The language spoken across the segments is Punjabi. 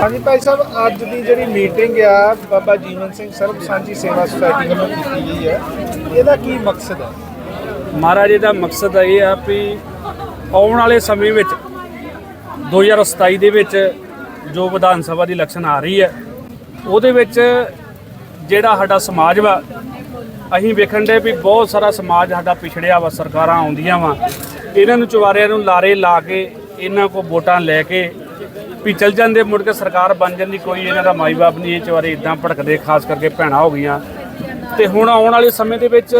ਹਾਂਜੀ ਭਾਈ ਸਾਹਿਬ, ਅੱਜ ਦੀ ਜਿਹੜੀ ਮੀਟਿੰਗ ਆ, ਬਾਬਾ ਜੀਵਨ ਸਿੰਘ ਸਰਬ ਸਾਂਝੀ ਸੇਵਾ ਸੁਸਾਇਟੀ ਵੱਲੋਂ ਕੀਤੀ ਗਈ ਹੈ। ਇਹਦਾ ਕੀ ਮਕਸਦ ਹੈ? ਮਹਾਰਾਜ ਜੀ ਦਾ ਮਕਸਦ ਇਹ ਆ ਵੀ ਆਉਣ ਵਾਲੇ ਸਮੇਂ ਵਿੱਚ 2027 ਦੇ ਵਿੱਚ ਜੋ ਵਿਧਾਨ ਸਭਾ ਦੀ ਇਲੈਕਸ਼ਨ ਆ ਰਹੀ ਹੈ, ਉਹਦੇ ਵਿੱਚ ਜਿਹੜਾ ਸਾਡਾ ਸਮਾਜ ਵਾ, ਅਸੀਂ ਵੇਖਣ ਦੇ ਵੀ ਬਹੁਤ ਸਾਰਾ ਸਮਾਜ ਸਾਡਾ ਪਿਛੜਿਆ ਵਾ, ਸਰਕਾਰਾਂ ਆਉਂਦੀਆਂ ਵਾ। ਇਹਨਾਂ ਨੂੰ ਚੁਬਾਰਿਆਂ ਨੂੰ ਲਾਰੇ ਲਾ ਕੇ, ਇਹਨਾਂ ਕੋ ਵੋਟਾਂ ਲੈ ਕੇ ਵੀ ਚਲ ਜਾਂਦੇ ਮੁੜ ਕੇ ਸਰਕਾਰ ਬਣ ਜਾਂਦੀ ਕੋਈ ਇਹਨਾਂ ਦਾ ਮਾਈ ਬਾਪ ਨਹੀਂ ਇਹ ਚਵਾਰੇ ਇਦਾਂ ਭੜਕਦੇ ਖਾਸ ਕਰਕੇ ਭੈਣਾਂ ਹੋ ਗਈਆਂ। ਤੇ ਹੁਣ ਆਉਣ ਵਾਲੇ ਸਮੇਂ ਦੇ ਵਿੱਚ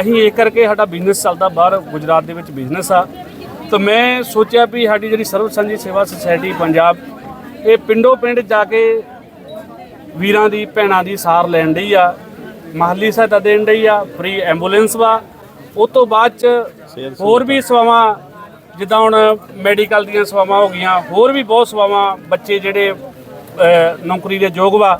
ਅਸੀਂ ਇਹ ਕਰਕੇ ਸਾਡਾ ਬਿਜ਼ਨਸ ਚੱਲਦਾ ਬਾਹਰ ਗੁਜਰਾਤ ਦੇ ਵਿੱਚ ਬਿਜ਼ਨਸ ਆ। ਤਾਂ ਮੈਂ ਸੋਚਿਆ ਵੀ ਸਾਡੀ ਜਿਹੜੀ ਸਰਵ ਸਾਂਝੀ ਸੇਵਾ ਸੁਸਾਇਟੀ ਪੰਜਾਬ ਇਹ ਪਿੰਡੋ ਪਿੰਡ ਜਾ ਕੇ ਵੀਰਾਂ ਦੀ ਭੈਣਾਂ ਦੀ ਸਾਰ ਲੈਣ ਡਈ ਆ। ਮਾਲੀ ਸਹਾਇਤਾ ਦੇਣ ਡਈ ਆ ਫ੍ਰੀ ਐਂਬੂਲੈਂਸ ਵਾ। ਉਸ ਤੋਂ ਬਾਅਦ ਚ ਹੋਰ ਵੀ ਸੇਵਾਵਾਂ ਜਿੱਦਾਂ ਹੁਣ ਮੈਡੀਕਲ ਦੀਆਂ ਸੇਵਾਵਾਂ ਹੋ ਗਈਆਂ, ਹੋਰ ਵੀ ਬਹੁਤ ਸੇਵਾਵਾਂ ਬੱਚੇ ਜਿਹੜੇ ਨੌਕਰੀ ਦੇ ਯੋਗ ਵਾ,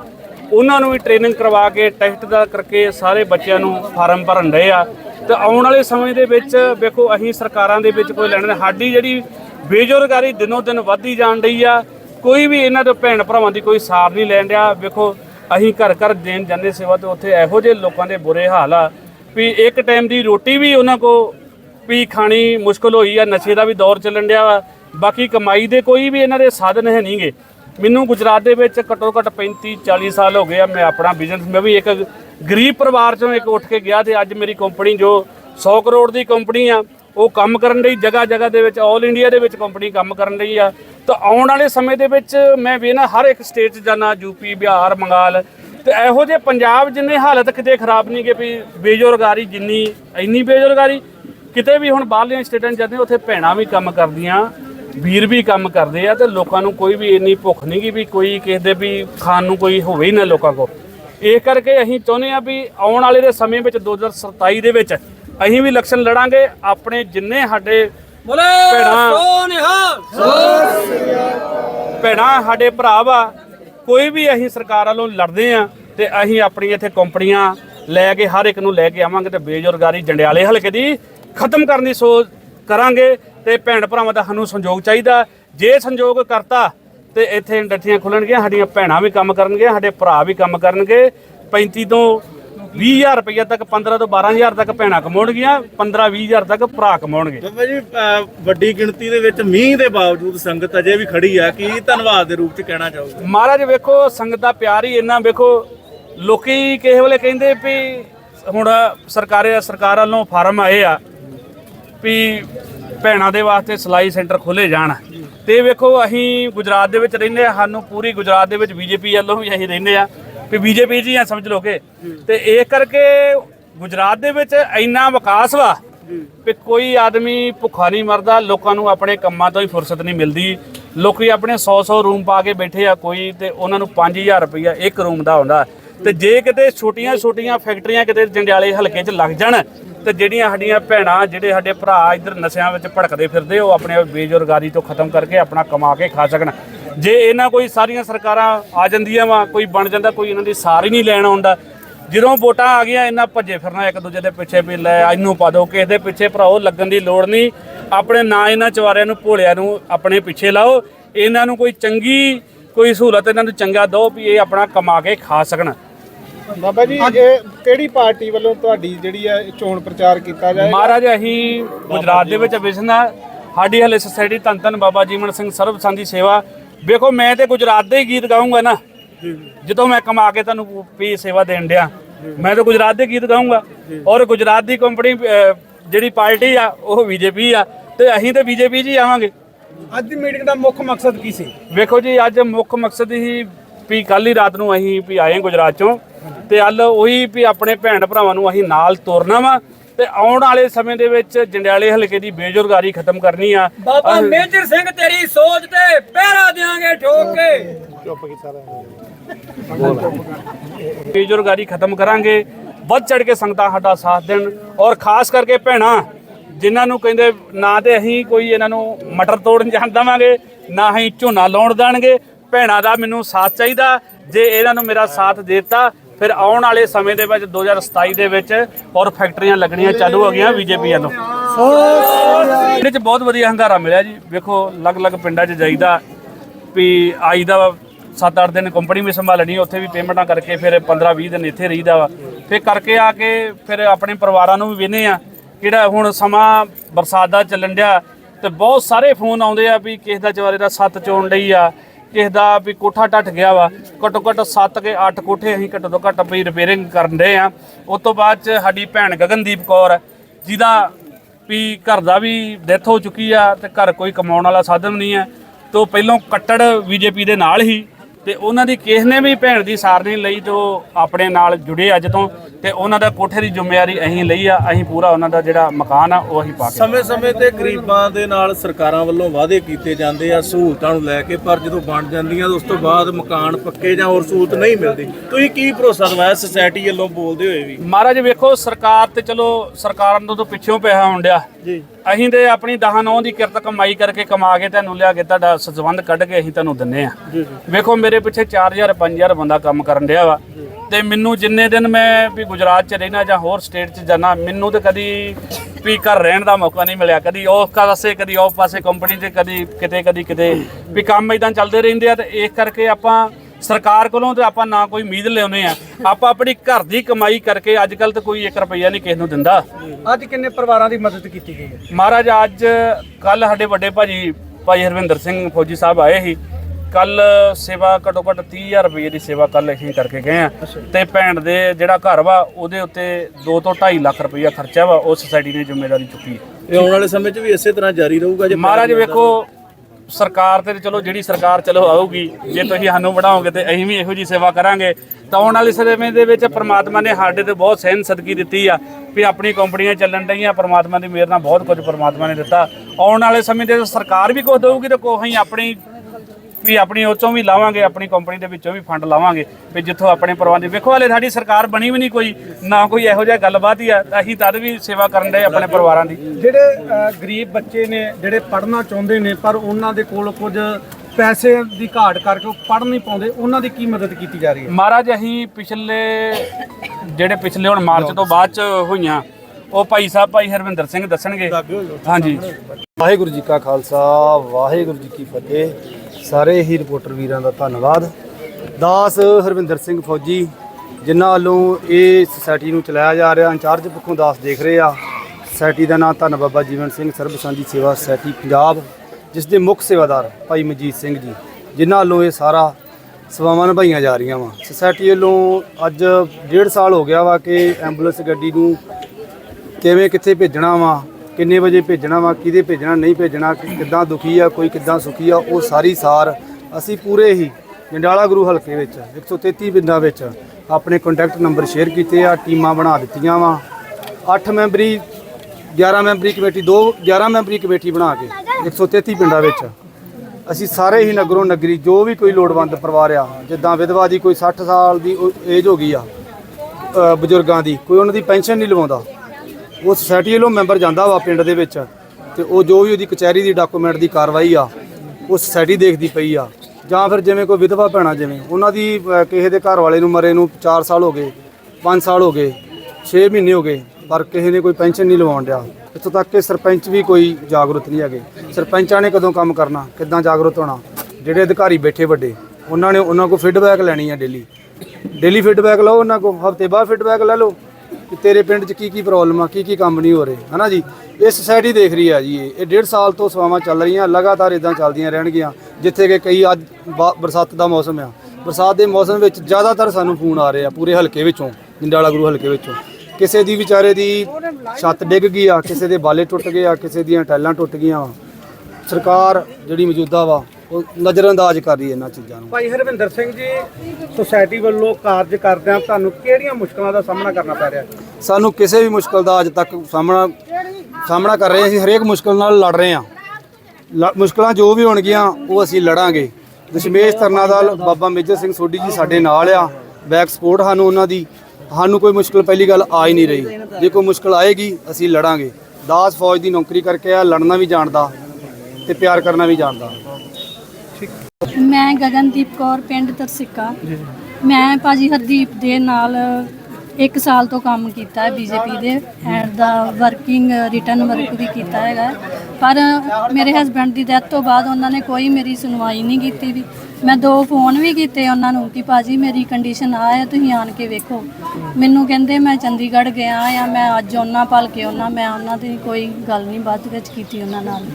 ਉਹਨਾਂ ਨੂੰ ਵੀ ਟ੍ਰੇਨਿੰਗ ਕਰਵਾ ਕੇ ਟੈਸਟ ਦਾ ਕਰਕੇ ਸਾਰੇ ਬੱਚਿਆਂ ਨੂੰ ਫਾਰਮ ਭਰਨ ਰਹੇ ਆ। ਤੇ ਆਉਣ ਵਾਲੇ ਸਮੇਂ ਦੇ ਵਿੱਚ ਵੇਖੋ, ਅਸੀਂ ਸਰਕਾਰਾਂ ਦੇ ਵਿੱਚ ਕੋਈ ਲੈਣ ਸਾਡੀ ਜਿਹੜੀ ਬੇਰੁਜ਼ਗਾਰੀ ਦਿਨੋ ਦਿਨ ਵੱਧਦੀ ਜਾਣ ਰਹੀ ਆ, ਕੋਈ ਵੀ ਇਹਨਾਂ ਦੇ ਭੈਣ ਭਰਾਵਾਂ ਦੀ ਕੋਈ ਸਾਰ ਨਹੀਂ ਲੈਣ ਰਿਹਾ ਵੇਖੋ, ਅਸੀਂ ਘਰ ਘਰ ਦੇਣ ਜਾਂਦੇ ਸੇਵਾ ਤੇ ਉੱਥੇ ਇਹੋ ਜਿਹੇ ਲੋਕਾਂ ਦੇ ਬੁਰੇ ਹਾਲ ਆ, ਵੀ ਇੱਕ ਟਾਈਮ ਦੀ ਰੋਟੀ ਵੀ ਉਹਨਾਂ ਕੋ ਵੀ ਖਾਣੀ ਮੁਸ਼ਕਲ ਹੋਈ ਆ, ਨਸ਼ੇ ਦਾ ਵੀ ਦੌਰ ਚੱਲਣ ਡਿਆ ਵਾ। ਬਾਕੀ ਕਮਾਈ ਦੇ ਕੋਈ ਵੀ ਇਹਨਾਂ ਦੇ ਸਾਧਨ ਹੈ ਨਹੀਂਗੇ ਮੈਨੂੰ ਗੁਜਰਾਤ ਦੇ ਵਿੱਚ ਘੱਟੋ ਘੱਟ 35 40 ਸਾਲ ਹੋ ਗਏ ਆ, ਮੈਂ ਆਪਣਾ ਬਿਜ਼ਨਸ ਮੈਂ ਵੀ ਇੱਕ ਗਰੀਬ ਪਰਿਵਾਰ ਚੋਂ ਇੱਕ ਉੱਠ ਕੇ ਗਿਆ ਤੇ ਅੱਜ ਮੇਰੀ ਕੰਪਨੀ ਜੋ 100 ਕਰੋੜ ਦੀ ਕੰਪਨੀ ਆ, ਉਹ ਕੰਮ ਕਰਨ ਲਈ ਜਗ੍ਹਾ ਜਗ੍ਹਾ ਦੇ ਵਿੱਚ 올 ਇੰਡੀਆ ਦੇ ਵਿੱਚ ਕੰਪਨੀ ਕੰਮ ਕਰਨ ਲਈ ਆ। ਤਾਂ ਆਉਣ ਵਾਲੇ ਸਮੇਂ ਦੇ ਵਿੱਚ ਮੈਂ ਵੀ ਨਾ ਹਰ ਇੱਕ ਸਟੇਟ 'ਚ ਜਾਣਾ ਯੂਪੀ ਬਿਹਾਰ, ਬੰਗਾਲ, ਤੇ ਇਹੋ ਜਿਹੇ ਪੰਜਾਬ ਜਿੰਨੇ ਹਾਲਤ ਕਿਤੇ ਖਰਾਬ ਨਹੀਂ ਕਿ ਵੀ ਬੇਰੁਜ਼ਗਾਰੀ ਜਿੰਨੀ, ਇੰਨੀ ਬੇਰੁਜ਼ਗਾਰੀ ਕਿਤੇ ਵੀ ਹੁਣ ਬਾਹਰਲੀਆਂ ਸਟੇਟਾਂ 'ਚ ਜਾਂਦੇ ਉੱਥੇ ਭੈਣਾਂ ਵੀ ਕੰਮ ਕਰਦੀਆਂ ਵੀਰ ਵੀ ਕੰਮ ਕਰਦੇ ਆ ਤੇ ਲੋਕਾਂ ਨੂੰ ਕੋਈ ਵੀ ਇੰਨੀ ਭੁੱਖ ਨਹੀਂ ਗੀ ਵੀ ਕੋਈ ਕਿਸੇ ਦੇ ਵੀ ਖਾਣ ਨੂੰ ਕੋਈ ਹੋਵੇ ਹੀ ਨਾ ਲੋਕਾਂ ਕੋ ਇਹ ਕਰਕੇ ਅਸੀਂ ਚਾਹੁੰਦੇ ਆ ਵੀ ਆਉਣ ਵਾਲੇ ਦੇ ਸਮੇਂ ਵਿੱਚ 2027 ਦੇ ਵਿੱਚ ਅਸੀਂ ਵੀ ਇਲੈਕਸ਼ਨ ਲੜਾਂਗੇ ਆਪਣੇ ਜਿੰਨੇ ਸਾਡੇ ਬੋਲੇ ਭੈਣਾਂ ਭੈਣਾਂ ਸਾਡੇ ਭਰਾ ਵਾ ਕੋਈ ਵੀ ਅਸੀਂ ਸਰਕਾਰ ਵੱਲੋਂ ਲੜਦੇ ਆ ਤੇ ਅਸੀਂ ਆਪਣੀ ਇੱਥੇ ਕੰਪਨੀਆਂ ਲੈ ਕੇ ਹਰ ਇੱਕ ਨੂੰ ਲੈ ਕੇ ਆਵਾਂਗੇ ਤੇ ਬੇਰੁਜ਼ਗਾਰੀ ਜੰਡਿਆਲੇ ਹਲਕੇ ਦੀ ਖਤਮ ਕਰਨ ਦੀ ਸੋਚ ਕਰਾਂਗੇ ਤੇ ਭੈਣ ਭਰਾਵਾਂ ਦਾ ਸਾਨੂੰ ਸੰਯੋਗ ਚਾਹੀਦਾ। ਜੇ ਸੰਯੋਗ ਕਰਤਾ ਤੇ ਇੱਥੇ ਇੰਡਸਟਰੀਆਂ ਖੁੱਲਣਗੀਆਂ ਸਾਡੀਆਂ ਭੈਣਾਂ ਵੀ ਕੰਮ ਕਰਨਗੀਆਂ ਸਾਡੇ ਭਰਾ ਵੀ ਕੰਮ ਕਰਨਗੇ। 35 ਤੋਂ 20000 ਰੁਪਏ ਤੱਕ 15 ਤੋਂ 12000 ਤੱਕ ਭੈਣਾਂ ਕਮਾਉਣਗੀਆਂ 15 20000 ਤੱਕ ਭਰਾ ਕਮਾਉਣਗੇ। ਬਾਬਾ ਜੀ ਵੱਡੀ ਗਿਣਤੀ ਦੇ ਵਿੱਚ ਮੀਂਹ ਦੇ ਬਾਵਜੂਦ ਸੰਗਤ ਅਜੇ ਵੀ ਖੜੀ ਆ। ਕੀ ਧੰਨਵਾਦ ਦੇ ਰੂਪ ਚ ਕਹਿਣਾ ਚਾਹੋਗੇ? ਮਹਾਰਾਜ ਵੇਖੋ ਸੰਗਤ ਦਾ ਪਿਆਰ ਹੀ ਇੰਨਾ ਵੇਖੋ ਲੋਕੀ ਕਿਸੇ ਵੇਲੇ ਕਹਿੰਦੇ ਵੀ ਹੁਣ ਸਰਕਾਰੇ ਸਰਕਾਰ ਵੱਲੋਂ ਫਾਰਮ ਆਏ ਆ। ਵੀ ਭੈਣਾਂ ਦੇ ਵਾਸਤੇ ਸਿਲਾਈ ਸੈਂਟਰ ਖੋਲੇ ਜਾਣ। ਤੇ ਵੇਖੋ, ਅਸੀਂ ਗੁਜਰਾਤ ਦੇ ਵਿੱਚ ਰਹਿੰਦੇ ਆ ਸਾਨੂੰ ਪੂਰੀ ਗੁਜਰਾਤ ਦੇ ਵਿੱਚ ਬੀਜੇਪੀ ਵੱਲੋਂ ਵੀ ਅਸੀਂ ਰਹਿੰਦੇ ਆ ਵੀ ਬੀਜੇਪੀ ਜੀ ਆ ਸਮਝ ਲੋਗੇ ਤੇ ਇਹ ਕਰਕੇ ਗੁਜਰਾਤ ਦੇ ਵਿੱਚ ਇੰਨਾ ਵਿਕਾਸ ਵਾ ਵੀ ਕੋਈ ਆਦਮੀ ਭੁੱਖਾ ਨਹੀਂ ਮਰਦਾ, ਲੋਕਾਂ ਨੂੰ ਆਪਣੇ ਕੰਮਾਂ ਤੋਂ ਹੀ ਫੁਰਸਤ ਨਹੀਂ ਮਿਲਦੀ। ਲੋਕੀ ਆਪਣੇ 100-100 ਰੂਮ ਪਾ ਕੇ ਬੈਠੇ ਆ ਕੋਈ, ਤੇ ਉਹਨਾਂ ਨੂੰ 5000 ਰੁਪਇਆ ਇੱਕ ਰੂਮ ਦਾ ਹੁੰਦਾ। ਤੇ ਜੇ ਕਿਤੇ ਛੋਟੀਆਂ-ਛੋਟੀਆਂ ਫੈਕਟਰੀਆਂ ਕਿਤੇ ਜੰਡਿਆਲੇ ਹਲਕੇ 'ਚ ਲੱਗ ਜਾਣ ਤੇ ਜਿਹੜੀਆਂ ਸਾਡੀਆਂ ਭੈਣਾਂ, ਜਿਹੜੇ ਸਾਡੇ ਭਰਾ ਇੱਧਰ ਨਸ਼ਿਆਂ ਵਿੱਚ ਭੜਕਦੇ ਫਿਰਦੇ, ਉਹ ਆਪਣੇ ਬੇਰੁਜ਼ਗਾਰੀ ਤੋਂ ਖਤਮ ਕਰਕੇ ਆਪਣਾ ਕਮਾ ਕੇ ਖਾ ਸਕਣ। ਜੇ ਇਹਨਾਂ ਕੋਈ ਸਾਰੀਆਂ ਸਰਕਾਰਾਂ ਆ ਜਾਂਦੀਆਂ ਵਾ, ਕੋਈ ਬਣ ਜਾਂਦਾ, ਕੋਈ ਇਹਨਾਂ ਦੀ ਸਾਰ ਹੀ ਨਹੀਂ ਲੈਣ ਆਉਂਦਾ। ਜਦੋਂ ਵੋਟਾਂ ਆ ਗਈਆਂ, ਇਹਨਾਂ ਭੱਜੇ ਫਿਰਨਾ ਇੱਕ ਦੂਜੇ ਦੇ ਪਿੱਛੇ ਵੀ ਲੈ, ਇਹਨੂੰ ਪਾ ਦਿਓ, ਕਿਸੇ ਦੇ ਪਿੱਛੇ ਭਰਾਓ, ਲੱਗਣ ਦੀ ਲੋੜ ਨਹੀਂ। ਆਪਣੇ ਨਾ ਇਹਨਾਂ ਚਵਾਰਿਆਂ ਨੂੰ, ਭੋਲਿਆਂ ਨੂੰ ਆਪਣੇ ਪਿੱਛੇ ਲਾਓ। ਇਹਨਾਂ ਨੂੰ ਕੋਈ ਚੰਗੀ, ਕੋਈ ਸਹੂਲਤ ਇਹਨਾਂ ਨੂੰ ਚੰਗਾ ਦਿਓ ਵੀ ਇਹ ਆਪਣਾ ਕਮਾ ਕੇ ਖਾ ਸਕਣ। ਬਾਬਾ ਜੀ ਇਹ ਕਿਹੜੀ ਪਾਰਟੀ ਵੱਲੋਂ ਤੁਹਾਡੀ ਜਿਹੜੀ ਹੈ ਚੋਣ ਪ੍ਰਚਾਰ ਕੀਤਾ ਜਾਏ ਮਹਾਰਾਜ ਅਸੀਂ ਗੁਜਰਾਤ ਦੇ ਵਿੱਚ ਵਿਸਨਾ ਸਾਡੀ ਹਲੇ ਸੁਸਾਇਟੀ ਧੰਨ ਧੰਨ ਬਾਬਾ ਜੀਵਨ ਸਿੰਘ ਸਰਬ ਸੰਧੀ ਸੇਵਾ। ਵੇਖੋ ਮੈਂ ਤੇ ਗੁਜਰਾਤ ਦੇ ਹੀ ਗੀਤ ਗਾਉਂਗਾ ਨਾ। ਜਦੋਂ ਮੈਂ ਕਮਾ ਕੇ ਤੁਹਾਨੂੰ ਵੀ ਸੇਵਾ ਦੇਣ ਡਿਆ ਮੈਂ ਤਾਂ ਗੁਜਰਾਤ ਦੇ ਗੀਤ ਗਾਉਂਗਾ ਔਰ ਗੁਜਰਾਤ ਦੀ ਕੰਪਨੀ ਜਿਹੜੀ ਪਾਰਟੀ ਆ ਉਹ ਬੀਜੇਪੀ ਆ। ਤੇ ਅਸੀਂ ਤੇ ਬੀਜੇਪੀ ਹੀ ਆਵਾਂਗੇ। ਅੱਜ ਦੀ ਮੀਟਿੰਗ ਦਾ ਮੁੱਖ ਮਕਸਦ ਕੀ ਸੀ? ਵੇਖੋ ਜੀ ਅੱਜ ਮੁੱਖ ਮਕਸਦ ਹੀ ਵੀ ਕੱਲ ਹੀ ਰਾਤ ਨੂੰ ਅਸੀਂ ਵੀ ਆਏ ਗੁਜਰਾਤ ਚੋਂ। ਤੇ ਹਲ ਉਹੀ ਵੀ ਆਪਣੇ ਭੈਣ ਭਰਾਵਾਂ ਨੂੰ ਅਸੀਂ ਨਾਲ ਤੋਰਨਾ ਵਾ ਤੇ ਆਉਣ ਵਾਲੇ ਸਮੇਂ ਦੇ ਵਿੱਚ ਜੰਡਿਆਲੇ ਹਲਕੇ ਦੀ ਬੇਰੁਜ਼ਗਾਰੀ ਖਤਮ ਕਰਨੀ ਆ। ਬਾਬਾ ਮੇਜਰ ਸਿੰਘ ਤੇਰੀ ਸੋਚ ਤੇ ਪਹਿਰਾ ਦੇਾਂਗੇ ਠੋਕ ਕੇ। ਬੇਰੁਜ਼ਗਾਰੀ ਖਤਮ ਕਰਾਂਗੇ। ਵੱਧ ਚੜ ਕੇ ਸੰਗਤਾਂ ਸਾਡਾ ਸਾਥ ਦੇਣ। ਔਰ ਖਾਸ ਕਰਕੇ ਭੈਣਾਂ ਜਿਨ੍ਹਾਂ ਨੂੰ ਕਹਿੰਦੇ ਨਾ ਤੇ ਅਸੀਂ ਕੋਈ ਇਹਨਾਂ ਨੂੰ ਮਟਰ ਤੋੜਨ ਜਾਣ ਦੇਵਾਂਗੇ ਨਾ ਅਸੀਂ ਝੋਨਾ ਲਾਉਣ ਦੇਣਗੇ। ਭੈਣਾਂ ਦਾ ਮੈਨੂੰ ਸਾਥ ਚਾਹੀਦਾ। ਜੇ ਇਹਨਾਂ ਨੂੰ ਮੇਰਾ ਸਾਥ ਦਿੱਤਾ ਫਿਰ ਆਉਣ ਵਾਲੇ ਸਮੇਂ ਦੇ ਵਿੱਚ 2027 ਦੇ ਵਿੱਚ ਔਰ ਫੈਕਟਰੀਆਂ ਲੱਗਣੀਆਂ ਚਾਲੂ ਹੋ ਗਈਆਂ ਬੀਜੇਪੀ ਵੱਲੋਂ। ਇਹਦੇ ਚ ਬਹੁਤ ਵਧੀਆ ਹੰਗਾਰਾ ਮਿਲਿਆ ਜੀ। ਵੇਖੋ, ਅਲੱਗ-ਅਲੱਗ ਪਿੰਡਾਂ 'ਚ ਜਾਈਦਾ, ਵੀ ਆਈ ਦਾ 7-8 ਦਿਨ ਕੰਪਨੀ ਵੀ ਸੰਭਾਲਣੀ, ਉੱਥੇ ਵੀ ਪੇਮੈਂਟਾਂ ਕਰਕੇ ਫਿਰ 15-20 ਦਿਨ ਇੱਥੇ ਰਹੀਦਾ ਵਾ। ਫਿਰ ਕਰਕੇ ਆ ਕੇ ਫਿਰ ਆਪਣੇ ਪਰਿਵਾਰਾਂ ਨੂੰ ਵੀ ਵੇਨੇ ਆ। ਜਿਹੜਾ ਹੁਣ ਸਮਾਂ ਬਰਸਾਤ ਦਾ ਚੱਲਣ ਡਿਆ ਤੇ ਬਹੁਤ ਸਾਰੇ ਫੋਨ ਆਉਂਦੇ ਆ ਵੀ ਕਿਸੇ ਦਾ ਚਵਾਰੇ ਦਾ ਸੱਤ ਚੋਣ ਡਈ ਆ। ਕਿਸੇ ਦਾ ਵੀ ਕੋਠਾ ਟੱਟ ਗਿਆ ਵਾ, ਘੱਟੋ ਘੱਟ 7 ਕੇ 8 ਕੋਠੇ ਅਸੀਂ ਘੱਟੋ ਤੋਂ ਘੱਟ ਵੀ ਰਿਪੇਅਰਿੰਗ ਕਰਨ ਦੇ ਆ। ਉਸ ਤੋਂ ਬਾਅਦ ਚ ਸਾਡੀ ਭੈਣ ਗਗਨਦੀਪ ਕੌਰ, ਜਿਹਦਾ ਵੀ ਘਰ ਦਾ ਵੀ ਡੈਥ ਹੋ ਚੁੱਕੀ ਆ ਤੇ ਘਰ ਕੋਈ ਕਮਾਉਣ ਵਾਲਾ ਸਾਧਨ ਨਹੀਂ ਹੈ ਤੋਂ ਪਹਿਲਾਂ ਕੱਟੜ ਬੀਜੇਪੀ ਦੇ ਨਾਲ ਹੀ, ਤੇ ਉਹਨਾਂ ਦੀ ਕਿਸ ਨੇ ਵੀ ਭੈਣ ਦੀ ਸਾਰ ਨਹੀਂ ਲਈ ਜੋ ਆਪਣੇ ਨਾਲ ਜੁੜੇ ਅੱਜ ਤੋਂ। ਤੇ ਉਹਨਾਂ ਦਾ ਕੋਠੇ ਦੀ ਜ਼ਿੰਮੇਵਾਰੀ ਅਸੀਂ ਲਈ ਆ ਅਸੀਂ ਪੂਰਾ ਉਹਨਾਂ ਦਾ ਜਿਹੜਾ ਮਕਾਨ ਆ ਉਹ ਅਸੀਂ ਪਾ ਕੇ ਸਮੇਂ-ਸਮੇਂ ਤੇ ਗਰੀਬਾਂ ਦੇ ਨਾਲ ਸਰਕਾਰਾਂ ਵੱਲੋਂ ਵਾਅਦੇ ਕੀਤੇ ਜਾਂਦੇ ਆ ਸਹੂਲਤਾਂ ਨੂੰ ਲੈ ਕੇ ਪਰ ਜਦੋਂ ਬਣ ਜਾਂਦੀਆਂ ਤਾਂ ਉਸ ਤੋਂ ਬਾਅਦ ਮਕਾਨ ਪੱਕੇ ਜਾਂ ਹੋਰ ਸਹੂਲਤ ਨਹੀਂ ਮਿਲਦੀ। ਤੁਸੀਂ ਕੀ ਭਰੋਸਾ ਦਵਾਇਆ ਸੋਸਾਇਟੀ ਵੱਲੋਂ ਬੋਲਦੇ ਹੋਏ ਵੀ? ਮਹਾਰਾਜ ਵੇਖੋ ਸਰਕਾਰ ਤੇ ਚਲੋ ਸਰਕਾਰਾਂ ਤੋਂ ਤਾਂ ਪਿੱਛੋਂ ਪੈਸਾ ਹੁੰਦਿਆ ਜੀ। ਅਸੀਂ ਤੇ ਆਪਣੀ ਦਹਾਂ ਨੌ ਦੀ ਕਿਰਤ ਕਮਾਈ ਕਰਕੇ ਕਮਾ ਕੇ ਤੁਹਾਨੂੰ ਲਿਆ ਕੇ ਤੁਹਾਡਾ ਸਬੰਧ ਕੱਢ ਕੇ ਅਸੀਂ ਤੁਹਾਨੂੰ ਦਿੰਨੇ ਆ। ਵੇਖੋ ਮੇਰੇ ਪਿੱਛੇ 4000 5000 ਬੰਦਾ ਕੰਮ ਕਰਨ ਡਿਆ ਵਾ। ਤੇ ਮੈਨੂੰ ਜਿੰਨੇ ਦਿਨ ਮੈਂ ਵੀ ਗੁਜਰਾਤ ਚ ਰਹਿਣਾ ਜਾਂ ਹੋਰ ਸਟੇਟ ਚ ਜਾਣਾ ਮੈਨੂੰ ਤੇ ਕਦੀ ਵੀ ਘਰ ਰਹਿਣ ਦਾ ਮੌਕਾ ਨਹੀਂ ਮਿਲਿਆ। ਕਦੀ ਉਹ ਪਾਸੇ ਕਦੀ ਉਹ ਪਾਸੇ ਕੰਪਨੀ ਤੇ ਕਦੀ ਕਿਤੇ ਕਦੀ ਕਿਤੇ ਵੀ ਕੰਮ ਇਦਾਂ ਚੱਲਦੇ ਰਹਿੰਦੇ ਆ ਤੇ ਇਸ ਕਰਕੇ ਆਪਾਂ ਸਰਕਾਰ ਕੋਲੋਂ ਤੇ ਆਪਾਂ ਨਾ ਕੋਈ ਉਮੀਦ ਲਿਆਉਨੇ ਆ। ਆਪਾਂ ਆਪਣੀ ਘਰ ਦੀ ਕਮਾਈ ਕਰਕੇ ਅੱਜ ਕੱਲ ਤਾਂ ਕੋਈ 1 ਰੁਪਈਆ ਨਹੀਂ ਕਿਸੇ ਨੂੰ ਦਿੰਦਾ। ਅੱਜ ਕਿੰਨੇ ਪਰਿਵਾਰਾਂ ਦੀ ਮਦਦ ਕੀਤੀ ਗਈ ਹੈ? ਮਹਾਰਾਜ ਅੱਜ ਕੱਲ ਸਾਡੇ ਵੱਡੇ ਭਾਜੀ ਭਾਈ ਹਰਵਿੰਦਰ ਸਿੰਘ ਫੌਜੀ ਸਾਹਿਬ ਆਏ ਸੀ। ਕੱਲ ਸੇਵਾ ਘੱਟੋ ਘੱਟ 30000 ਰੁਪਏ ਦੀ ਸੇਵਾ ਕੱਲ ਅਸੀਂ ਕਰਕੇ ਗਏ ਆ ਤੇ ਭੈਣ ਦੇ ਜਿਹੜਾ ਘਰ ਵਾ ਉਹਦੇ ਉੱਤੇ 2 ਤੋਂ 2.5 ਲੱਖ ਰੁਪਈਆ ਖਰਚਾ ਵਾ ਉਹ ਸੁਸਾਇਟੀ ਨੇ ਜ਼ਿੰਮੇਵਾਰੀ ਚੁੱਕੀ ਹੈ। ਇਹ ਆਉਣ ਵਾਲੇ ਸਮੇਂ 'ਚ ਵੀ ਇਸੇ ਤਰ੍ਹਾਂ ਜਾਰੀ ਰਹੂਗਾ ਜੇ ਮਹਾਰਾਜ ਵੇਖੋ ਸਰਕਾਰ ਤੇ ਚਲੋ ਜਿਹੜੀ ਸਰਕਾਰ ਚਲੋ ਆਊਗੀ ਜੇ ਤੁਸੀਂ ਸਾਨੂੰ ਬਣਾਓਗੇ ਤੇ ਅਸੀਂ ਵੀ ਇਹੋ ਜੀ ਸੇਵਾ ਕਰਾਂਗੇ। ਤਾਂ ਆਉਣ ਵਾਲੇ ਸਮੇਂ ਦੇ ਵਿੱਚ ਪ੍ਰਮਾਤਮਾ ਨੇ ਸਾਡੇ ਤੇ ਬਹੁਤ ਸਹਿਨ ਸਦਕੀ ਦਿੱਤੀ ਆ ਵੀ ਆਪਣੀ ਕੰਪਨੀਆਂ ਚੱਲਣ ਡਈਆਂ ਪ੍ਰਮਾਤਮਾ ਦੀ ਮਿਹਰ ਨਾਲ ਬਹੁਤ ਕੁਝ ਪ੍ਰਮਾਤਮਾ ਨੇ ਦਿੱਤਾ। ਆਉਣ ਵਾਲੇ ਸਮੇਂ ਦੇ ਸਰਕਾਰ ਵੀ ਕੁਝ ਦੇਊਗੀ ਤੇ ਕੋਈ ਆਪਣੀ ਵੀ ਆਪਣੀ ਉਹ ਚੋਂ ਵੀ ਲਾਵਾਂਗੇ ਆਪਣੀ ਕੰਪਨੀ ਦੇ ਵਿੱਚੋਂ ਵੀ ਫੰਡ ਲਾਵਾਂਗੇ। ਵੀ ਜਿੱਥੋਂ ਆਪਣੇ ਪਰਿਵਾਰ ਦੇ ਵੇਖੋ ਹਾਲੇ ਸਾਡੀ ਸਰਕਾਰ ਬਣੀ ਵੀ ਨਹੀਂ ਕੋਈ ਨਾ ਕੋਈ ਇਹੋ ਜਿਹਾ ਗੱਲਬਾਤ ਹੀ ਆ। ਅਸੀਂ ਤਦ ਵੀ ਸੇਵਾ ਕਰਨ ਦੇ ਆਪਣੇ ਪਰਿਵਾਰਾਂ ਦੀ। ਜਿਹੜੇ ਗਰੀਬ ਬੱਚੇ ਨੇ ਜਿਹੜੇ ਪੜ੍ਹਨਾ ਚਾਹੁੰਦੇ ਨੇ ਪਰ ਉਹਨਾਂ ਦੇ ਕੋਲ ਕੁਝ ਪੈਸੇ ਦੀ ਘਾਟ ਕਰਕੇ ਉਹ ਪੜ੍ਹ ਨਹੀਂ ਪਾਉਂਦੇ ਉਹਨਾਂ ਦੀ ਕੀ ਮਦਦ ਕੀਤੀ ਜਾ ਰਹੀ ਹੈ? ਮਹਾਰਾਜ ਅਸੀਂ ਪਿਛਲੇ ਜਿਹੜੇ ਪਿਛਲੇ ਹੁਣ ਮਾਰਚ ਤੋਂ ਬਾਅਦ ਚ ਹੋਈਆਂ ਉਹ ਭਾਈ ਸਾਹਿਬ ਭਾਈ ਹਰਵਿੰਦਰ ਸਿੰਘ ਦੱਸਣਗੇ। ਹਾਂਜੀ। ਵਾਹਿਗੁਰੂ ਜੀ ਕਾ ਖਾਲਸਾ ਵਾਹਿਗੁਰੂ ਜੀ ਕੀ ਫਤਿਹ। ਸਾਰੇ ਹੀ ਰਿਪੋਰਟਰ ਵੀਰਾਂ ਦਾ ਧੰਨਵਾਦ। ਦਾਸ ਹਰਵਿੰਦਰ ਸਿੰਘ ਫੌਜੀ, ਜਿਨ੍ਹਾਂ ਵੱਲੋਂ ਇਹ ਸੁਸਾਇਟੀ ਨੂੰ ਚਲਾਇਆ ਜਾ ਰਿਹਾ, ਇੰਚਾਰਜ ਪੱਖੋਂ ਦਾਸ ਦੇਖ ਰਹੇ ਆ। ਸੁਸਾਇਟੀ ਦਾ ਨਾਮ ਧੰਨ ਬਾਬਾ ਜੀਵਨ ਸਿੰਘ ਸਰਬ ਸਾਂਝੀ ਸੇਵਾ ਸੁਸਾਇਟੀ ਪੰਜਾਬ, ਜਿਸ ਦੇ ਮੁੱਖ ਸੇਵਾਦਾਰ ਭਾਈ ਮਜੀਤ ਸਿੰਘ ਜੀ, ਜਿਨ੍ਹਾਂ ਵੱਲੋਂ ਇਹ ਸਾਰਾ ਸੇਵਾਵਾਂ ਨਿਭਾਈਆਂ ਜਾ ਰਹੀਆਂ ਵਾ। ਸੁਸਾਇਟੀ ਵੱਲੋਂ ਅੱਜ ਡੇਢ ਸਾਲ ਹੋ ਗਿਆ ਵਾ ਕਿ ਐਂਬੂਲੈਂਸ ਗੱਡੀ ਨੂੰ ਕਿਵੇਂ ਕਿੱਥੇ ਭੇਜਣਾ ਵਾ ਕਿੰਨੇ ਵਜੇ ਭੇਜਣਾ ਵਾ, ਕਿਹਦੇ ਭੇਜਣਾ, ਨਹੀਂ ਭੇਜਣਾ, ਕਿ- ਕਿੱਦਾਂ ਦੁਖੀ ਆ, ਕੋਈ ਕਿੱਦਾਂ ਸੁਖੀ ਆ, ਉਹ ਸਾਰੀ ਸਾਰ ਅਸੀਂ ਪੂਰੇ ਹੀ ਜੰਡਾਲਾ ਗੁਰੂ ਹਲਕੇ ਵਿੱਚ 133 ਪਿੰਡਾਂ ਵਿੱਚ ਆਪਣੇ ਕੰਟੈਕਟ ਨੰਬਰ ਸ਼ੇਅਰ ਕੀਤੇ ਆ, ਟੀਮਾਂ ਬਣਾ ਦਿੱਤੀਆਂ ਵਾ। 8 ਮੈਂਬਰੀ 11 ਮੈਂਬਰੀ ਕਮੇਟੀ, ਦੋ 11 ਮੈਂਬਰੀ ਕਮੇਟੀ ਬਣਾ ਕੇ 133 ਪਿੰਡਾਂ ਵਿੱਚ। ਅਸੀਂ ਸਾਰੇ ਹੀ ਨਗਰੋਂ ਨਗਰੀ, ਜੋ ਵੀ ਕੋਈ ਲੋੜਵੰਦ ਪਰਿਵਾਰ ਆ, ਜਿੱਦਾਂ ਵਿਧਵਾ ਦੀ ਕੋਈ 60 ਸਾਲ ਦੀ ਏਜ ਹੋ ਗਈ ਆ ਬਜ਼ੁਰਗਾਂ ਦੀ, ਕੋਈ ਉਹਨਾਂ ਦੀ ਪੈਨਸ਼ਨ ਨਹੀਂ ਲਵਾਉਂਦਾ। ਉਹ ਸੁਸਾਇਟੀ ਵੱਲੋਂ ਮੈਂਬਰ ਜਾਂਦਾ ਵਾ ਪਿੰਡ ਦੇ ਵਿੱਚ ਤੇ ਉਹ ਜੋ ਵੀ ਉਹਦੀ ਕਚਹਿਰੀ ਦੀ ਡਾਕੂਮੈਂਟ ਦੀ ਕਾਰਵਾਈ ਆ ਉਹ ਸੁਸਾਇਟੀ ਦੇਖਦੀ ਪਈ ਆ। ਜਾਂ ਫਿਰ ਜਿਵੇਂ ਕੋਈ ਵਿਧਵਾ ਭੈਣਾ ਜਿਵੇਂ ਉਹਨਾਂ ਦੀ ਅ, ਕਿਸੇ ਦੇ ਘਰ ਵਾਲੇ ਨੂੰ ਮਰੇ ਨੂੰ 4 ਸਾਲ ਹੋ ਗਏ 5 ਸਾਲ ਹੋ ਗਏ 6 ਮਹੀਨੇ ਹੋ ਗਏ ਪਰ ਕਿਸੇ ਨੇ ਕੋਈ ਪੈਨਸ਼ਨ ਨਹੀਂ ਲਵਾਉਣ ਡਿਆ। ਇੱਥੋਂ ਤੱਕ ਕਿ ਸਰਪੰਚ ਵੀ ਕੋਈ ਜਾਗਰੂਕ ਨਹੀਂ ਹੈਗੇ। ਸਰਪੰਚਾਂ ਨੇ ਕਦੋਂ ਕੰਮ ਕਰਨਾ ਕਿੱਦਾਂ ਜਾਗਰੂਕ ਹੋਣਾ? ਜਿਹੜੇ ਅਧਿਕਾਰੀ ਬੈਠੇ ਵੱਡੇ ਉਹਨਾਂ ਨੇ ਉਹਨਾਂ ਕੋਲ ਫੀਡਬੈਕ ਲੈਣੀ ਆ ਡੇਲੀ ਡੇਲੀ ਫੀਡਬੈਕ ਲਓ ਉਹਨਾਂ ਕੋਲ ਹਫ਼ਤੇ ਬਾਅਦ ਫੀਡਬੈਕ ਲੈ ਲਓ। ਕਿ ਤੇਰੇ ਪਿੰਡ 'ਚ ਕੀ ਕੀ ਪ੍ਰੋਬਲਮ ਆ, ਕੀ ਕੀ ਕੰਮ ਨਹੀਂ ਹੋ ਰਹੇ, ਹਨਾ ਜੀ? ਇਹ ਸੁਸਾਇਟੀ ਦੇਖ ਰਹੀ ਆ ਜੀ ਇਹ। ਇਹ ਡੇਢ ਸਾਲ ਤੋਂ ਸੇਵਾਵਾਂ ਚੱਲ ਰਹੀਆਂ, ਲਗਾਤਾਰ ਇਦਾਂ ਚੱਲਦੀਆਂ ਰਹਿਣਗੀਆਂ, ਜਿੱਥੇ ਕਿ ਕਈ ਅੱਜ ਬਾ- ਬਰਸਾਤ ਦਾ ਮੌਸਮ ਆ। ਬਰਸਾਤ ਦੇ ਮੌਸਮ ਵਿੱਚ ਜ਼ਿਆਦਾਤਰ ਸਾਨੂੰ ਫੋਨ ਆ ਰਹੇ ਆ ਪੂਰੇ ਹਲਕੇ ਵਿੱਚੋਂ ਜੰਡਾਲਾ ਗੁਰੂ ਹਲਕੇ ਵਿੱਚੋਂ। ਕਿਸੇ ਦੀ ਵਿਚਾਰੇ ਦੀ ਛੱਤ ਡਿੱਗ ਗਈ ਆ, ਕਿਸੇ ਦੇ ਬਾਲੇ ਟੁੱਟ ਗਏ ਆ, ਕਿਸੇ ਦੀਆਂ ਟਾਈਲਾਂ ਟੁੱਟ ਗਈਆਂ ਵਾ। ਸਰਕਾਰ ਜਿਹੜੀ ਮੌਜੂਦਾ ਵਾ ਉਹ ਨਜ਼ਰਅੰਦਾਜ਼ ਕਰ ਰਹੀ ਹੈ ਇਹਨਾਂ ਚੀਜ਼ਾਂ ਨੂੰ। ਭਾਈ ਹਰਵਿੰਦਰ ਸਿੰਘ ਜੀ ਸੁਸਾਇਟੀ ਵੱਲੋਂ ਕਾਰਜ ਕਰਦਿਆਂ ਤੁਹਾਨੂੰ ਕਿਹੜੀਆਂ ਮੁਸ਼ਕਲਾਂ ਦਾ ਸਾਹਮਣਾ ਕਰਨਾ ਪੈ ਰਿਹਾ? ਸਾਨੂੰ ਕਿਸੇ ਵੀ ਮੁਸ਼ਕਲ ਦਾ ਅੱਜ ਤੱਕ ਸਾਹਮਣਾ ਸਾਹਮਣਾ ਕਰ ਰਹੇ ਹਾਂ। ਅਸੀਂ ਹਰੇਕ ਮੁਸ਼ਕਲ ਨਾਲ ਲੜ ਰਹੇ ਹਾਂ। ਮੁਸ਼ਕਲਾਂ ਜੋ ਵੀ ਹੋਣਗੀਆਂ ਉਹ ਅਸੀਂ ਲੜਾਂਗੇ। ਦਸ਼ਮੇਸ਼ ਤਰਨਾ ਦਲ ਬਾਬਾ ਮੇਜਰ ਸਿੰਘ ਸੋਢੀ ਜੀ ਸਾਡੇ ਨਾਲ ਆ। ਬੈਕ ਸਪੋਰਟ ਸਾਨੂੰ ਉਹਨਾਂ ਦੀ। ਸਾਨੂੰ ਕੋਈ ਮੁਸ਼ਕਲ ਪਹਿਲੀ ਗੱਲ ਆ ਹੀ ਨਹੀਂ ਰਹੀ। ਜੇ ਕੋਈ ਮੁਸ਼ਕਲ ਆਏਗੀ ਅਸੀਂ ਲੜਾਂਗੇ। ਦਾਸ ਫੌਜ ਦੀ ਨੌਕਰੀ ਕਰਕੇ ਆ ਲੜਨਾ ਵੀ ਜਾਣਦਾ ਤੇ ਪਿਆਰ ਕਰਨਾ ਵੀ ਜਾਣਦਾ। ਮੈਂ ਗਗਨਦੀਪ ਕੌਰ ਪਿੰਡ ਤਰਸਿੱਕਾ। ਮੈਂ ਭਾਜੀ ਹਰਦੀਪ ਦੇ ਨਾਲ 1 ਸਾਲ ਤੋਂ ਕੰਮ ਕੀਤਾ ਹੈ ਬੀਜੇਪੀ ਦੇ ਐਂਡ ਦਾ ਵਰਕਿੰਗ ਰਿਟਰਨ ਵਰਕ ਵੀ ਕੀਤਾ ਹੈਗਾ। ਪਰ ਮੇਰੇ ਹਸਬੰਡ ਦੀ ਡੈਥ ਤੋਂ ਬਾਅਦ ਉਹਨਾਂ ਨੇ ਕੋਈ ਮੇਰੀ ਸੁਣਵਾਈ ਨਹੀਂ ਕੀਤੀ ਵੀ। ਮੈਂ ਦੋ ਫੋਨ ਵੀ ਕੀਤੇ ਉਹਨਾਂ ਨੂੰ ਕਿ ਭਾਜੀ ਮੇਰੀ ਕੰਡੀਸ਼ਨ ਆ ਹੈ ਤੁਸੀਂ ਆਣ ਕੇ ਵੇਖੋ। ਮੈਨੂੰ ਕਹਿੰਦੇ ਮੈਂ ਚੰਡੀਗੜ੍ਹ ਗਿਆ ਆ ਮੈਂ ਅੱਜ ਉਹਨਾਂ ਪਲ ਕੇ ਉਹਨਾਂ ਮੈਂ ਉਹਨਾਂ ਦੀ ਕੋਈ ਗੱਲ ਨਹੀਂ ਬਾਅਦ ਵਿੱਚ ਕੀਤੀ ਉਹਨਾਂ ਨਾਲ।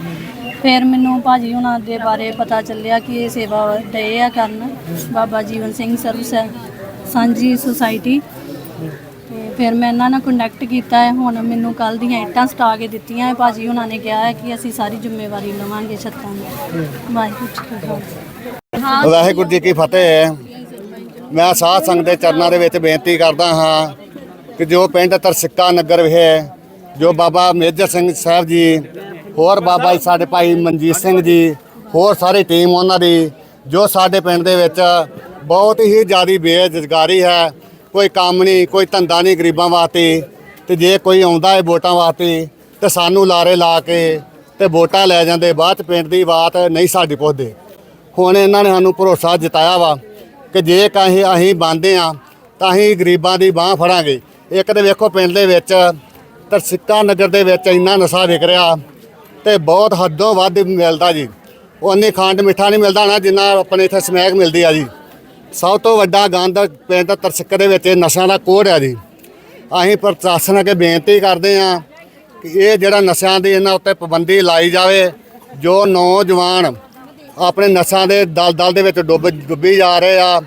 ਫਿਰ ਮੈਨੂੰ ਭਾਜੀ ਉਹਨਾਂ ਦੇ ਬਾਰੇ ਪਤਾ ਚੱਲਿਆ ਕਿ ਇਹ ਸੇਵਾ ਡਏ ਆ ਕਰਨ। ਬਾਬਾ ਜੀਵਨ ਸਿੰਘ ਸਰਵਿਸ ਸਾਂਝੀ ਸੁਸਾਇਟੀ। ਤੇ ਫਿਰ ਮੈਂ ਇਹਨਾਂ ਨਾਲ ਕੰਟੈਕਟ ਕੀਤਾ ਹੈ। ਹੁਣ ਮੈਨੂੰ ਕੱਲ ਦੀਆਂ ਇੱਟਾਂ ਸਟਾ ਕੇ ਦਿੱਤੀਆਂ ਹੈ। ਭਾਜੀ ਉਹਨਾਂ ਨੇ ਕਿਹਾ ਹੈ ਕਿ ਅਸੀਂ ਸਾਰੀ ਜ਼ਿੰਮੇਵਾਰੀ ਲਵਾਂਗੇ ਛੱਤਾਂ ਦੀ। ਵਾਹਿਗੁਰੂ ਜੀ ਕਾ ਖਾਲਸਾ। ਵਾਹਿਗੁਰੂ ਜੀ ਕੀ ਫਤਿਹ ਮੈਂ ਸਾਧ ਸੰਗਤ ਦੇ ਚਰਨਾਂ ਦੇ ਵਿੱਚ ਬੇਨਤੀ ਕਰਦਾ ਹਾਂ ਕਿ ਜੋ ਪਿੰਡ ਤਰਸਿੱਕਾ ਨਗਰ ਵਿਖੇ ਜੋ ਬਾਬਾ ਮੇਜਰ ਸਿੰਘ ਸਾਹਿਬ ਜੀ ਹੋਰ ਬਾਬਾ ਜੀ, ਸਾਡੇ ਭਾਈ ਮਨਜੀਤ ਸਿੰਘ ਜੀ, ਹੋਰ ਸਾਰੀ ਟੀਮ ਉਹਨਾਂ ਦੀ, ਜੋ ਸਾਡੇ ਪਿੰਡ ਦੇ ਵਿੱਚ ਬਹੁਤ ਹੀ ਜ਼ਿਆਦੀ ਬੇਰੁਜ਼ਗਾਰੀ ਹੈ, ਕੋਈ ਕੰਮ ਨਹੀਂ, ਕੋਈ ਧੰਦਾ ਨਹੀਂ ਗਰੀਬਾਂ ਵਾਸਤੇ, ਤੇ ਜੇ ਕੋਈ ਆਉਂਦਾ ਹੈ ਵੋਟਾਂ ਵਾਸਤੇ, ਤੇ ਸਾਨੂੰ ਲਾਰੇ ਲਾ ਕੇ ਤੇ ਵੋਟਾਂ ਲੈ ਜਾਂਦੇ, ਬਾਅਦ ਚ ਪਿੰਡ ਦੀ ਬਾਤ ਨਹੀਂ ਸਾਡੀ ਪੁੱਛਦੇ। ਹੁਣ ਇਹਨਾਂ ਨੇ ਸਾਨੂੰ ਭਰੋਸਾ ਜਤਾਇਆ ਵਾ ਕਿ ਜੇ ਕਹੀਂ ਅਸੀਂ ਬੰਦੇ ਆ ਤਾਂ ਅਸੀਂ ਗਰੀਬਾਂ ਦੀ ਬਾਹ ਫੜਾਂਗੇ। ਇੱਕ ਤੇ ਵੇਖੋ ਪਿੰਡ ਦੇ ਵਿੱਚ, ਤਰਸਿੱਕਾ ਨਗਰ ਦੇ ਵਿੱਚ ਇੰਨਾ ਨਸ਼ਾ ਵਿਕ ਰਿਹਾ ਤੇ ਬਹੁਤ ਹੱਦੋਂ ਵੱਧ ਮਿਲਦਾ ਜੀ। ਉਹਨੇ ਖੰਡ ਮਿੱਠਾ ਨਹੀਂ ਮਿਲਦਾ ਨਾ ਜਿੰਨਾ ਆਪਣੇ ਇੱਥੇ ਸਮੈਕ ਮਿਲਦੀ ਆ ਜੀ। ਸਭ ਤੋਂ ਵੱਡਾ ਗੰਦ ਪਿੰਡ ਤਰਸਿੱਕਾ ਦੇ ਵਿੱਚ ਨਸ਼ਿਆਂ ਦਾ ਕੋੜ ਆ ਜੀ। ਅਸੀਂ ਪ੍ਰਸ਼ਾਸਨ ਅੱਗੇ ਬੇਨਤੀ ਕਰਦੇ ਆ ਕਿ ਇਹ ਜਿਹੜਾ ਨਸ਼ਿਆਂ ਦੀ ਇਹਨਾਂ ਉੱਤੇ ਪਾਬੰਦੀ ਲਾਈ ਜਾਵੇ, ਜੋ ਨੌਜਵਾਨ ਆਪਣੇ ਨਸ਼ਿਆਂ ਦੇ ਦਲਦਲ ਦੇ ਵਿੱਚ ਡੁੱਬ ਡੁੱਬੀ ਜਾ ਰਹੇ ਆ,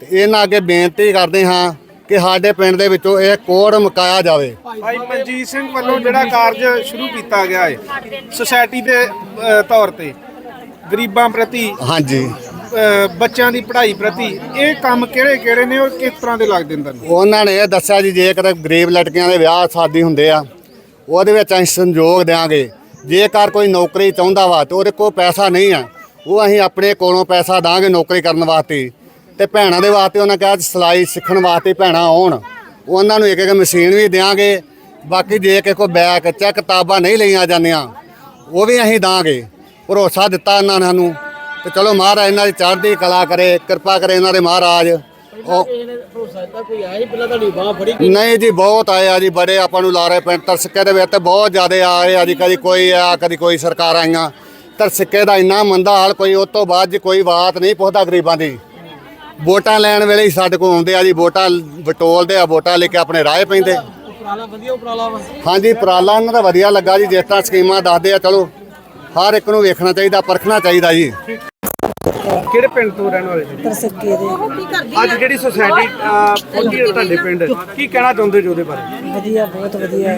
ਤੇ ਇਹਨਾਂ ਅੱਗੇ ਬੇਨਤੀ ਕਰਦੇ ਹਾਂ ਕਿ ਸਾਡੇ ਪਿੰਡ ਦੇ ਵਿੱਚੋਂ ਇਹ ਕੋੜ ਮੁਕਾਇਆ ਜਾਵੇ। ਭਾਈ ਮਨਜੀਤ ਸਿੰਘ ਵੱਲੋਂ ਜਿਹੜਾ ਕਾਰਜ ਸ਼ੁਰੂ ਕੀਤਾ ਗਿਆ ਹੈ ਸੁਸਾਇਟੀ ਦੇ ਤੌਰ ਤੇ ਗਰੀਬਾਂ ਪ੍ਰਤੀ ਹਾਂਜੀ। ਬੱਚਿਆਂ ਦੀ ਪੜ੍ਹਾਈ ਪ੍ਰਤੀ ਇਹ ਕੰਮ ਕਿਹੜੇ ਕਿਹੜੇ ਨੇ ਔਰ ਕਿਸ ਤਰ੍ਹਾਂ ਦੇ ਲੱਗਦੇ ਨੇ ਤੁਹਾਨੂੰ? ਉਹਨਾਂ ਨੇ ਇਹ ਦੱਸਿਆ ਜੀ ਜੇਕਰ ਗਰੀਬ ਲੜਕੀਆਂ ਦੇ ਵਿਆਹ ਸ਼ਾਦੀ ਹੁੰਦੇ ਆ ਉਹਦੇ ਵਿੱਚ ਅਸੀਂ ਸੰਯੋਗ ਦੇਾਂਗੇ ਜੇਕਰ ਕੋਈ ਨੌਕਰੀ ਚਾਹੁੰਦਾ ਵਾ ਤੇ ਉਹਦੇ ਕੋਲ ਪੈਸਾ ਨਹੀਂ ਆ ਉਹ ਅਸੀਂ ਆਪਣੇ ਕੋਲੋਂ ਪੈਸਾ ਦਾਂਗੇ ਨੌਕਰੀ ਕਰਨ ਵਾਸਤੇ। ਤੇ ਭੈਣਾਂ ਦੇ ਵਾਸਤੇ ਉਹਨਾਂ ਕਿਹਾ ਸਿਲਾਈ ਸਿੱਖਣ ਵਾਸਤੇ ਭੈਣਾਂ ਆਉਣ। ਉਹਨਾਂ ਨੂੰ ਇੱਕ ਇੱਕ ਮਸ਼ੀਨ ਵੀ ਦੇਾਂਗੇ ਬਾਕੀ ਜੇ ਕੋ ਬੈਗ ਚੈੱਕ ਕਿਤਾਬਾਂ ਨਹੀਂ ਲਈਆਂ ਜਾਂਦੀਆਂ ਉਹ ਵੀ ਅਸੀਂ ਦਾਂਗੇ। ਭਰੋਸਾ ਦਿੱਤਾ ਇਹਨਾਂ ਨੇ ਸਾਨੂੰ। ਤੇ ਚਲੋ ਮਹਾਰਾਜ ਇਹਨਾਂ ਦੀ ਚੜ੍ਹਦੀ ਕਲਾ ਕਰੇ ਕਿਰਪਾ ਕਰੇ ਇਹਨਾਂ ਦੇ ਮਹਾਰਾਜ। ਉਹ ਨਹੀਂ ਜੀ ਬਹੁਤ ਆਏ ਆ ਜੀ ਬੜੇ ਆਪਾਂ ਨੂੰ ਲਾ ਰਹੇ ਪਿੰਡ ਤਰਸਿੱਕੇ ਦੇ ਵਿੱਚ ਤੇ ਬਹੁਤ ਜ਼ਿਆਦਾ ਆਏ ਆ ਜੀ ਕਦੀ ਕੋਈ ਆ ਕਦੀ ਕੋਈ ਸਰਕਾਰ ਆਈਆਂ। ਤਰਸਿੱਕੇ ਦਾ ਇੰਨਾ ਮੰਦਾ ਹਾਲ ਕੋਈ ਉਸ ਤੋਂ ਬਾਅਦ ਜੀ ਕੋਈ ਬਾਤ ਨਹੀਂ ਪੁੱਛਦਾ ਗਰੀਬਾਂ ਦੀ। ਵੋਟਾਂ ਲੈਣ ਵੇਲੇ ਹੀ ਸਾਡੇ ਕੋਲ ਆਉਂਦੇ ਆ ਜੀ ਵੋਟਾਂ ਵਟੋਲਦੇ ਆ ਵੋਟਾਂ ਲੈ ਕੇ ਆਪਣੇ ਰਾਹ ਪੈਂਦੇ। ਹਾਂਜੀ ਉਪਰਾਲਾ ਇਹਨਾਂ ਦਾ ਵਧੀਆ ਲੱਗਾ ਜੀ ਜਿਸ ਤਰ੍ਹਾਂ ਸਕੀਮਾਂ ਦੱਸਦੇ ਆ ਚਲੋ ਹਰ ਇੱਕ ਨੂੰ ਵੇਖਣਾ ਚਾਹੀਦਾ ਪਰਖਣਾ ਚਾਹੀਦਾ ਜੀ। ਕਿਹੜੇ ਪਿੰਡ ਤੋਂ ਰਹਿਣ ਵਾਲੇ ਜੀ? ਤਰਸੱਕੇ ਦੇ ਅੱਜ ਜਿਹੜੀ ਸੁਸਾਇਟੀ ਪਹੁੰਚੀ ਹੈ ਤੁਹਾਡੇ ਪਿੰਡ? ਕੀ ਕਹਿਣਾ ਚਾਹੁੰਦੇ ਜੋ ਉਹਦੇ ਬਾਰੇ? ਵਧੀਆ ਬਹੁਤ ਵਧੀਆ।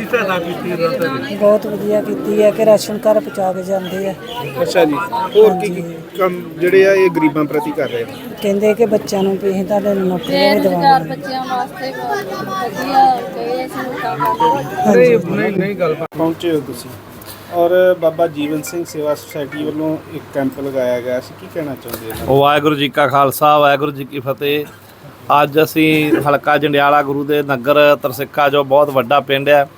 ਬਹੁਤ ਵਧੀਆ ਕੀਤੀ ਹੈ ਕਿ ਰਾਸ਼ਨ ਘਰ ਪਹੁੰਚਾ ਕੇ ਜਾਂਦੇ ਆ। ਅੱਛਾ ਜੀ। ਹੋਰ ਕੀ ਕੀ ਕੰਮ ਜਿਹੜੇ ਆ ਇਹ ਗਰੀਬਾਂ ਪ੍ਰਤੀ ਕਰ ਰਹੇ ਨੇ ਕਹਿੰਦੇ ਕਿ ਬੱਚਿਆਂ ਨੂੰ ਵੀ ਅਸੀਂ ਤੁਹਾਡੇ ਨੂੰ ਨੌਕਰੀਆਂ ਵੀ ਦਿਵਾਵਾਂਗੇ ਬੱਚਿਆਂ ਵਾਸਤੇ ਵਧੀਆ ਕਰਦੇ ਨਹੀਂ ਨਹੀਂ ਨਹੀਂ ਗੱਲ ਪਹੁੰਚੇ ਹੋ ਤੁਸੀਂ? ਔਰ ਬਾਬਾ ਜੀਵਨ ਸਿੰਘ ਸੇਵਾ ਸੁਸਾਇਟੀ ਵੱਲੋਂ ਇੱਕ ਕੈਂਪ ਲਗਾਇਆ ਗਿਆ ਸੀ। ਕੀ ਕਹਿਣਾ ਚਾਹੁੰਦੇ ਹੋ ਵਾਹਿਗੁਰੂ ਜੀ ਕਾ ਖਾਲਸਾ, ਵਾਹਿਗੁਰੂ ਜੀ ਕੀ ਫਤਿਹ। ਅੱਜ ਅਸੀਂ ਹਲਕਾ ਜੰਡਿਆਲਾ ਗੁਰੂ ਦੇ ਨਗਰ ਤਰਸਿੱਕਾ ਜੋ ਬਹੁਤ ਵੱਡਾ ਪਿੰਡ ਹੈ,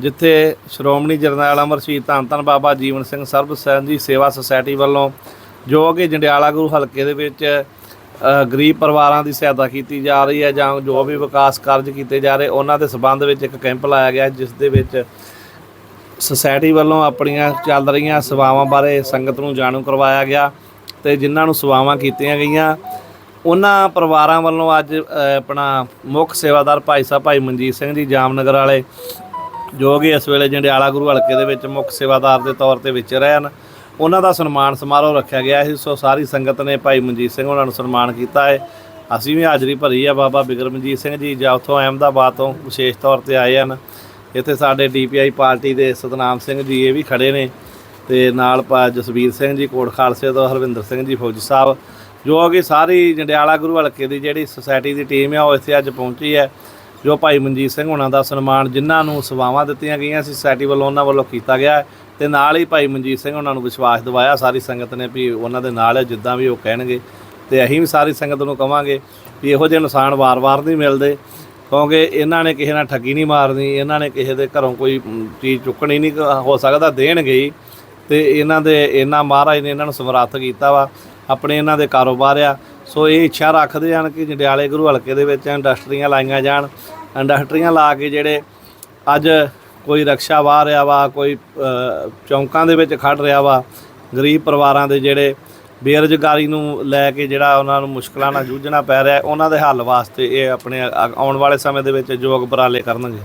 ਜਿੱਥੇ ਸ਼੍ਰੋਮਣੀ ਜਰਨੈਲ ਅਮਰ ਸ਼ਹੀਦ ਧੰਨ ਧੰਨ ਬਾਬਾ ਜੀਵਨ ਸਿੰਘ ਸਰਬ ਜੀ ਸੇਵਾ ਸੁਸਾਇਟੀ ਵੱਲੋਂ, ਜੋ ਕਿ ਜੰਡਿਆਲਾ ਗੁਰੂ ਹਲਕੇ ਦੇ ਵਿੱਚ ਗਰੀਬ ਪਰਿਵਾਰਾਂ ਦੀ ਸਹਾਇਤਾ ਕੀਤੀ ਜਾ ਰਹੀ ਹੈ ਜਾਂ ਜੋ ਵੀ ਵਿਕਾਸ ਕਾਰਜ ਕੀਤੇ ਜਾ ਰਹੇ, ਉਹਨਾਂ ਦੇ ਸਬੰਧ ਵਿੱਚ ਇੱਕ ਕੈਂਪ ਲਾਇਆ ਗਿਆ, ਜਿਸ ਦੇ ਵਿੱਚ ਸੁਸਾਇਟੀ ਵੱਲੋਂ ਆਪਣੀਆਂ ਚੱਲ ਰਹੀਆਂ ਸੇਵਾਵਾਂ ਬਾਰੇ ਸੰਗਤ ਨੂੰ ਜਾਣੂ ਕਰਵਾਇਆ ਗਿਆ ਤੇ ਜਿਨ੍ਹਾਂ ਨੂੰ ਸੇਵਾਵਾਂ ਕੀਤੀਆਂ ਗਈਆਂ, ਉਹਨਾਂ ਪਰਿਵਾਰਾਂ ਵੱਲੋਂ ਅੱਜ ਆਪਣਾ ਮੁੱਖ ਸੇਵਾਦਾਰ ਭਾਈ ਸਾਹਿਬ ਭਾਈ ਮਨਜੀਤ ਸਿੰਘ ਜੀ ਜਾਮਨਗਰ ਵਾਲੇ, ਜੋ ਕਿ ਇਸ ਵੇਲੇ ਜੰਡਿਆਲਾ ਗੁਰੂ ਹਲਕੇ ਦੇ ਵਿੱਚ ਮੁੱਖ ਸੇਵਾਦਾਰ ਦੇ ਤੌਰ ਤੇ ਵਿਚ ਰਹੇ ਹਨ ਉਹਨਾਂ ਦਾ ਸਨਮਾਨ ਸਮਾਰੋਹ ਰੱਖਿਆ ਗਿਆ ਸੀ। ਸੋ ਸਾਰੀ ਸੰਗਤ ਨੇ ਭਾਈ ਮਨਜੀਤ ਸਿੰਘ ਉਹਨਾਂ ਨੂੰ ਸਨਮਾਨ ਕੀਤਾ ਹੈ। ਅਸੀਂ ਵੀ ਹਾਜ਼ਰੀ ਭਰੀ ਆ ਬਾਬਾ ਬਿਕਰਮਜੀਤ ਸਿੰਘ ਜੀ, ਜਾਂ ਉੱਥੋਂ ਅਹਿਮਦਾਬਾਦ ਤੋਂ ਵਿਸ਼ੇਸ਼ ਤੌਰ ਤੇ ਆਏ ਹਨ। ਇੱਥੇ ਸਾਡੇ ਡੀਪੀਆਈ ਪਾਰਟੀ ਦੇ ਸਤਨਾਮ ਸਿੰਘ ਜੀ ਇਹ ਵੀ ਖੜੇ ਨੇ ਤੇ ਨਾਲ ਭਾ ਜਸਵੀਰ ਸਿੰਘ ਜੀ, ਕੋਟ ਖਾਲਸੇ ਤੋਂ ਹਰਵਿੰਦਰ ਸਿੰਘ ਜੀ, ਫੌਜੀ ਸਾਹਿਬ, ਜੋ ਕਿ ਸਾਰੀ ਜੰਡਿਆਲਾ ਗੁਰੂ ਹਲਕੇ ਦੀ ਜਿਹੜੀ ਸੁਸਾਇਟੀ ਦੀ ਟੀਮ ਹੈ ਉਹ ਇੱਥੇ ਅੱਜ ਪਹੁੰਚੀ ਹੈ, ਜੋ ਭਾਈ ਮਨਜੀਤ ਸਿੰਘ ਉਹਨਾਂ ਦਾ ਸਨਮਾਨ ਜਿਨ੍ਹਾਂ ਨੂੰ ਸੇਵਾਵਾਂ ਦਿੱਤੀਆਂ ਗਈਆਂ ਸੀ ਸੁਸਾਇਟੀ ਵੱਲੋਂ ਉਹਨਾਂ ਵੱਲੋਂ ਕੀਤਾ ਗਿਆ ਹੈ ਤੇ ਨਾਲ ਹੀ ਭਾਈ ਮਨਜੀਤ ਸਿੰਘ ਉਹਨਾਂ ਨੂੰ ਵਿਸ਼ਵਾਸ ਦਿਵਾਇਆ, ਸਾਰੀ ਸੰਗਤ ਨੇ ਵੀ ਉਹਨਾਂ ਦੇ ਨਾਲ ਹੈ, ਜਿੱਦਾਂ ਵੀ ਉਹ ਕਹਿਣਗੇ ਤੇ ਅਸੀਂ ਵੀ ਸਾਰੀ ਸੰਗਤ ਨੂੰ ਕਵਾਂਗੇ ਵੀ ਇਹੋ ਜਿਹੇ ਇਨਸਾਨ ਵਾਰ-ਵਾਰ ਨਹੀਂ ਮਿਲਦੇ। ਕਿਉਂਕਿ ਇਹਨਾਂ ਨੇ ਕਿਸੇ ਨਾਲ ਠੱਗੀ ਨਹੀਂ ਮਾਰਨੀ, ਇਹਨਾਂ ਨੇ ਕਿਸੇ ਦੇ ਘਰੋਂ ਕੋਈ ਚੀਜ਼ ਚੁੱਕਣੀ ਨਹੀਂ, ਹੋ ਸਕਦਾ ਦੇਣਗੇ ਹੀ। ਤੇ ਇਹਨਾਂ ਦੇ, ਇਹਨਾਂ ਮਹਾਰਾਜ ਨੇ ਇਹਨਾਂ ਨੂੰ ਸਮਰੱਥ ਕੀਤਾ ਵਾ, ਆਪਣੇ ਇਹਨਾਂ ਦੇ ਕਾਰੋਬਾਰ ਆ। ਸੋ ਇਹ ਇੱਛਾ ਰੱਖਦੇ ਹਨ ਕਿ ਜੰਡਿਆਲੇ ਗੁਰੂ ਹਲਕੇ ਦੇ ਵਿੱਚ ਇੰਡਸਟਰੀਆਂ ਲਾਈਆਂ ਜਾਣ। ਇੰਡਸਟਰੀਆਂ ਲਾ ਕੇ ਜਿਹੜੇ ਅੱਜ ਕੋਈ ਰਕਸ਼ਾ ਵਾਹ ਰਿਹਾ ਵਾ, ਕੋਈ ਚੌਂਕਾਂ ਦੇ ਵਿੱਚ ਖੜ ਰਿਹਾ ਵਾ, ਗਰੀਬ ਪਰਿਵਾਰਾਂ ਦੇ ਜਿਹੜੇ ਬੇਰੁਜ਼ਗਾਰੀ ਨੂੰ ਲੈ ਕੇ ਜਿਹੜਾ ਉਹਨਾਂ ਨੂੰ ਮੁਸ਼ਕਲਾਂ ਨਾਲ ਜੂਝਣਾ ਪੈ ਰਿਹਾ ਉਹਨਾਂ ਦੇ ਹੱਲ ਵਾਸਤੇ ਇਹ ਆਪਣੇ ਆ- ਆਉਣ ਵਾਲੇ ਸਮੇਂ ਦੇ ਵਿੱਚ ਯੋਗ ਉਪਰਾਲੇ ਕਰਨਗੇ।